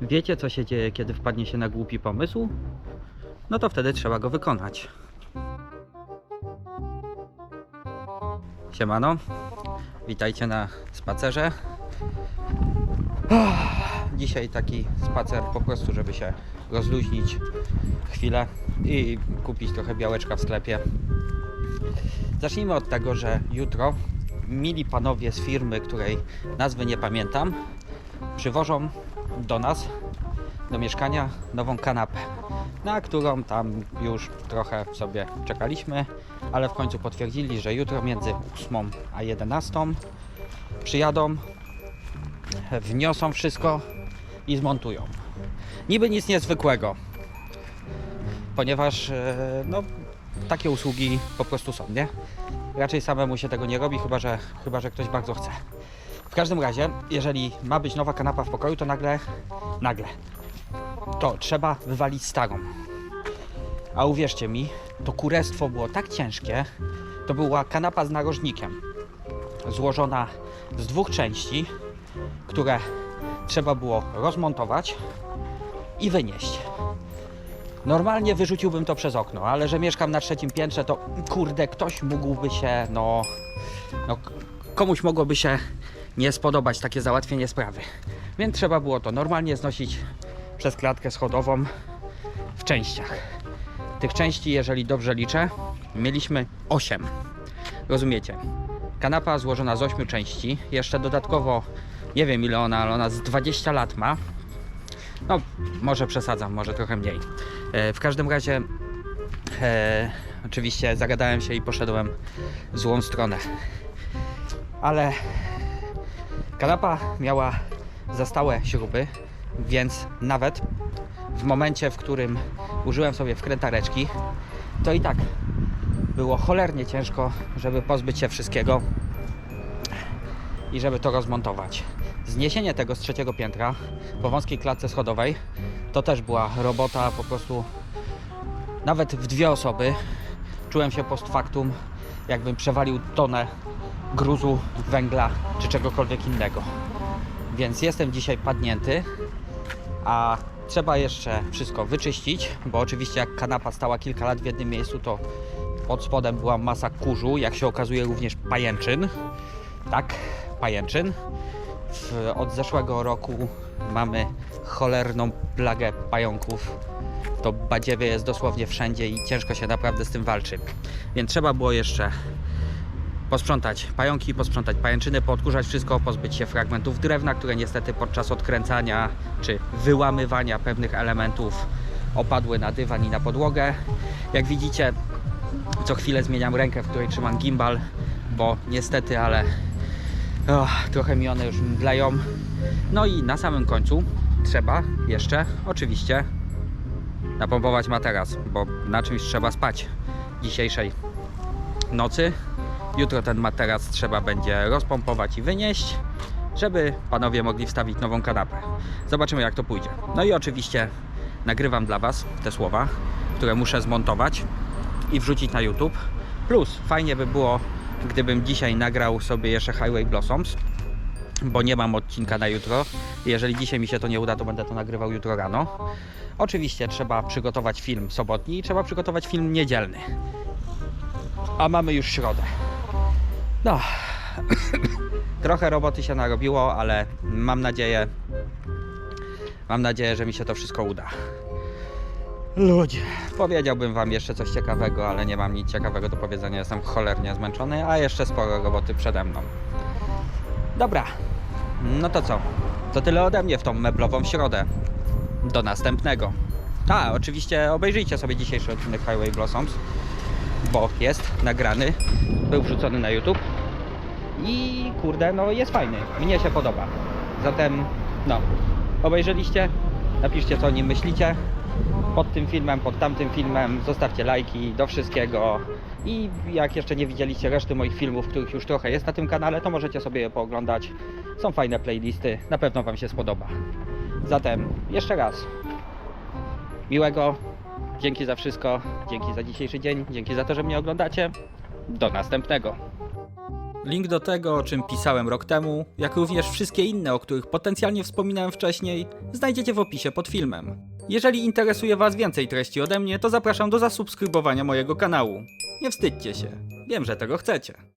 wiecie co się dzieje, kiedy wpadnie się na głupi pomysł? No to wtedy trzeba go wykonać. Siemano, witajcie na spacerze. Dzisiaj taki spacer po prostu, żeby się rozluźnić chwilę i kupić trochę białeczka w sklepie. Zacznijmy od tego, że jutro mili panowie z firmy, której nazwy nie pamiętam, przywożą do nas, do mieszkania, nową kanapę, na którą tam już trochę sobie czekaliśmy, ale w końcu potwierdzili, że jutro między 8 a 11 przyjadą, wniosą wszystko i zmontują. Niby nic niezwykłego, ponieważ e, no, takie usługi po prostu są, nie? Raczej samemu się tego nie robi, chyba że, chyba że ktoś bardzo chce. W każdym razie, jeżeli ma być nowa kanapa w pokoju, to nagle, nagle, to trzeba wywalić starą. A uwierzcie mi, to kurestwo było tak ciężkie, to była kanapa z narożnikiem, złożona z dwóch części, które trzeba było rozmontować i wynieść. Normalnie wyrzuciłbym to przez okno, ale że mieszkam na trzecim piętrze, to kurde, ktoś mógłby się, no, no komuś mogłoby się nie spodobać takie załatwienie sprawy. Więc trzeba było to normalnie znosić przez klatkę schodową w częściach. Tych części, jeżeli dobrze liczę, mieliśmy 8. Rozumiecie? Kanapa złożona z 8 części, jeszcze dodatkowo nie wiem ile ona, ale ona z 20 lat ma. No, może przesadzam, może trochę mniej. E, w każdym razie, e, oczywiście zagadałem się i poszedłem w złą stronę. Ale kanapa miała za stałe śruby, więc nawet w momencie, w którym użyłem sobie wkrętareczki, to i tak było cholernie ciężko, żeby pozbyć się wszystkiego i żeby to rozmontować. Zniesienie tego z trzeciego piętra po wąskiej klatce schodowej to też była robota po prostu nawet w dwie osoby. Czułem się post factum, jakbym przewalił tonę gruzu, węgla czy czegokolwiek innego. Więc jestem dzisiaj padnięty, a trzeba jeszcze wszystko wyczyścić, bo oczywiście jak kanapa stała kilka lat w jednym miejscu, to pod spodem była masa kurzu, jak się okazuje również pajęczyn. Tak, pajęczyn. W, od zeszłego roku mamy cholerną plagę pająków. To badziewie jest dosłownie wszędzie i ciężko się naprawdę z tym walczy. Więc trzeba było jeszcze posprzątać pająki, posprzątać pajęczyny, poodkurzać wszystko, pozbyć się fragmentów drewna, które niestety podczas odkręcania czy wyłamywania pewnych elementów opadły na dywan i na podłogę. Jak widzicie, co chwilę zmieniam rękę, w której trzymam gimbal, bo niestety, ale och, trochę mi one już mdleją. No i na samym końcu trzeba jeszcze oczywiście napompować materac, bo na czymś trzeba spać dzisiejszej nocy. Jutro ten materac trzeba będzie rozpompować i wynieść, żeby panowie mogli wstawić nową kanapę. Zobaczymy jak to pójdzie. No i oczywiście nagrywam dla Was te słowa, które muszę zmontować i wrzucić na YouTube. Plus fajnie by było, gdybym dzisiaj nagrał sobie jeszcze Highway Blossoms, bo nie mam odcinka na jutro. Jeżeli dzisiaj mi się to nie uda, to będę to nagrywał jutro rano. Oczywiście trzeba przygotować film sobotni i trzeba przygotować film niedzielny. A mamy już środę. No. Trochę roboty się narobiło, ale mam nadzieję, mam nadzieję, że mi się to wszystko uda. Ludzie, powiedziałbym wam jeszcze coś ciekawego, ale nie mam nic ciekawego do powiedzenia. Jestem cholernie zmęczony, a jeszcze sporo roboty przede mną. Dobra, no to co? To tyle ode mnie w tą meblową środę. Do następnego. A, oczywiście obejrzyjcie sobie dzisiejszy odcinek Highway Blossoms, bo jest nagrany, był wrzucony na YouTube i kurde, no jest fajny. Mnie się podoba. Zatem, no, obejrzeliście? Napiszcie co o nim myślicie pod tym filmem, pod tamtym filmem. Zostawcie lajki do wszystkiego. I jak jeszcze nie widzieliście reszty moich filmów, których już trochę jest na tym kanale, to możecie sobie je pooglądać. Są fajne playlisty, na pewno Wam się spodoba. Zatem jeszcze raz miłego, dzięki za wszystko, dzięki za dzisiejszy dzień, dzięki za to, że mnie oglądacie. Do następnego. Link do tego, o czym pisałem rok temu, jak również wszystkie inne, o których potencjalnie wspominałem wcześniej, znajdziecie w opisie pod filmem. Jeżeli interesuje Was więcej treści ode mnie, to zapraszam do zasubskrybowania mojego kanału. Nie wstydźcie się, wiem, że tego chcecie.